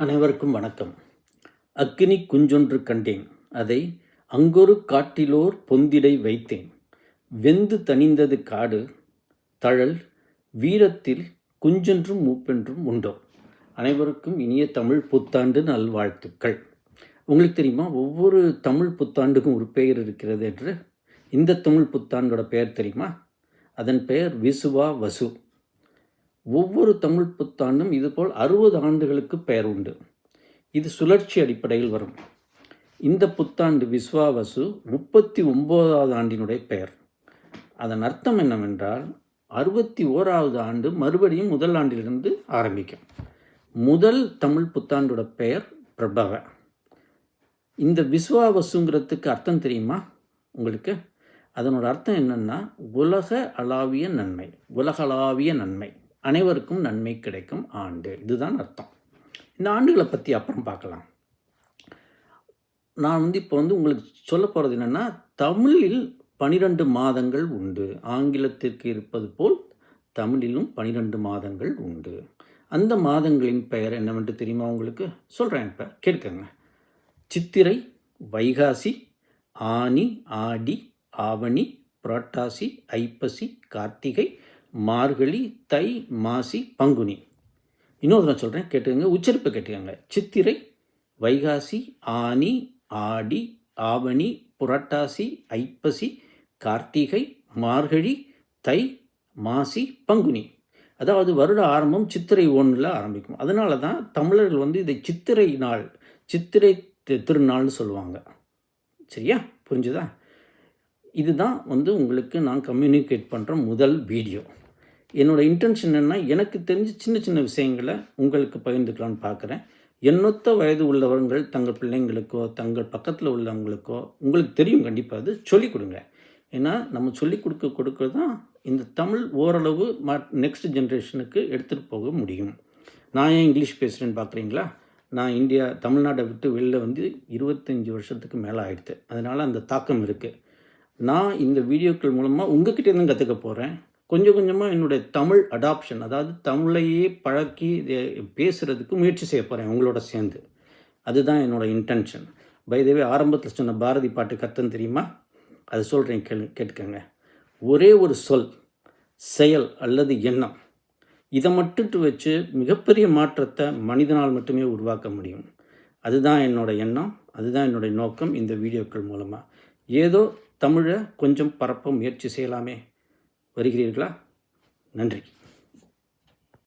அனைவருக்கும் வணக்கம். அக்கினி குஞ்சொன்று கண்டேன். அதை அங்கொரு காட்டிலோர் பொந்திடை வைத்தேன். வெந்து தணிந்தது காடு தழல் வீரத்தில் குஞ்சென்றும் மூப்பென்றும் உண்டோ? அனைவருக்கும் இனிய தமிழ் புத்தாண்டு நல்வாழ்த்துக்கள். உங்களுக்கு தெரியுமா ஒவ்வொரு தமிழ் புத்தாண்டுக்கும் ஒரு பெயர் இருக்கிறது என்று? இந்த தமிழ் புத்தாண்டோட பெயர் தெரியுமா? அதன் பெயர் விசுவா வசு. ஒவ்வொரு தமிழ் புத்தாண்டும் இதுபோல் அறுபது ஆண்டுகளுக்கு பெயர் உண்டு. இது சுழற்சி அடிப்படையில் வரும். இந்த புத்தாண்டு விஸ்வாவசு முப்பத்தி ஒம்போதாவது ஆண்டினுடைய பெயர். அதன் அர்த்தம் என்னவென்றால் அறுபத்தி ஓராவது ஆண்டு மறுபடியும் முதல் ஆண்டிலிருந்து ஆரம்பிக்கும். முதல் தமிழ் புத்தாண்டோட பெயர் பிரபவ. இந்த விஸ்வாவசுங்கிறதுக்கு அர்த்தம் தெரியுமா? உங்களுக்கு? அதனோட அர்த்தம் என்னென்னா உலக அளாவிய நன்மை. உலகளாவிய நன்மை. அனைவருக்கும் நன்மை கிடைக்கும் ஆண்டு. இதுதான் அர்த்தம். இந்த ஆண்டுகளை பற்றி அப்புறம் பார்க்கலாம். நான் வந்து இப்போ வந்து உங்களுக்கு சொல்ல போகிறது என்னென்னா தமிழில் பனிரெண்டு மாதங்கள் உண்டு. ஆங்கிலத்திற்கு இருப்பது போல் தமிழிலும் பனிரெண்டு மாதங்கள் உண்டு. அந்த மாதங்களின் பெயர் என்னவென்று தெரியுமா உங்களுக்கு? சொல்கிறேன் இப்போ. கேட்குங்க. சித்திரை வைகாசி ஆனி ஆடி ஆவணி புரட்டாசி ஐப்பசி கார்த்திகை மார்கழி தை மாசி பங்குனி. இன்னொரு நான் சொல்கிறேன் கேட்டுக்கங்க உச்சரிப்பு கேட்டுக்கங்க. சித்திரை வைகாசி ஆனி ஆடி ஆவணி புரட்டாசி ஐப்பசி கார்த்திகை மார்கழி தை மாசி பங்குனி. அதாவது வருட ஆரம்பம் சித்திரை ஒன்றில் ஆரம்பிக்கும். அதனால தான் தமிழர்கள் வந்து இதை சித்திரை நாள் சித்திரை திருநாள்னு சொல்லுவாங்க. சரியா? புரிஞ்சுதா? இதுதான் வந்து உங்களுக்கு நான் கம்யூனிகேட் பண்ணுற முதல் வீடியோ என்னோடய இன்டென்ஷன் என்ன எனக்கு தெரிஞ்ச சின்ன சின்ன விஷயங்களை உங்களுக்கு பகிர்ந்துக்கலான்னு பார்க்குறேன் எண்ணொத்த வயது உள்ளவர்கள் தங்கள் பிள்ளைங்களுக்கோ தங்கள் பக்கத்தில் உள்ளவங்களுக்கோ உங்களுக்கு தெரியும் கண்டிப்பாக அது சொல்லிக் கொடுங்க. ஏன்னா நம்ம சொல்லிக் கொடுக்க கொடுக்க தான் இந்த தமிழ் ஓரளவு மா நெக்ஸ்ட் ஜென்ரேஷனுக்கு எடுத்துகிட்டு போக முடியும். நான் ஏன் இங்கிலீஷ் பேசுகிறேன்னு பார்க்குறீங்களா நான் இந்தியா தமிழ்நாட்டை விட்டு வெளில வந்து இருபத்தஞ்சி வருஷத்துக்கு மேலே ஆகிடுது அதனால் அந்த தாக்கம் இருக்குது நான் இந்த வீடியோக்கள் மூலமாக உங்ககிட்டேருந்து கற்றுக்க போகிறேன் கொஞ்சம் கொஞ்சமாக என்னுடைய தமிழ் அடாப்ஷன் அதாவது தமிழையே பழக்கி பேசுகிறதுக்கு முயற்சி செய்ய போகிறேன் உங்களோட சேர்ந்து. அதுதான் என்னோடய இன்டென்ஷன் பைதவே ஆரம்பத்தில் சொன்ன பாரதி பாட்டு கத்தன் தெரியுமா? அது சொல்கிறேன் கேளு கேட்டுக்கங்க. ஒரே ஒரு சொல் செயல் அல்லது எண்ணம் இதை மட்டுட்டு வச்சு மிகப்பெரிய மாற்றத்தை மனிதனால் மட்டுமே உருவாக்க முடியும். அதுதான் என்னோட எண்ணம் அதுதான் என்னுடைய நோக்கம் இந்த வீடியோக்கள் மூலமாக ஏதோ தமிழை கொஞ்சம் பரப்ப முயற்சி செய்யலாமே. வருகிறீர்களா? நன்றி.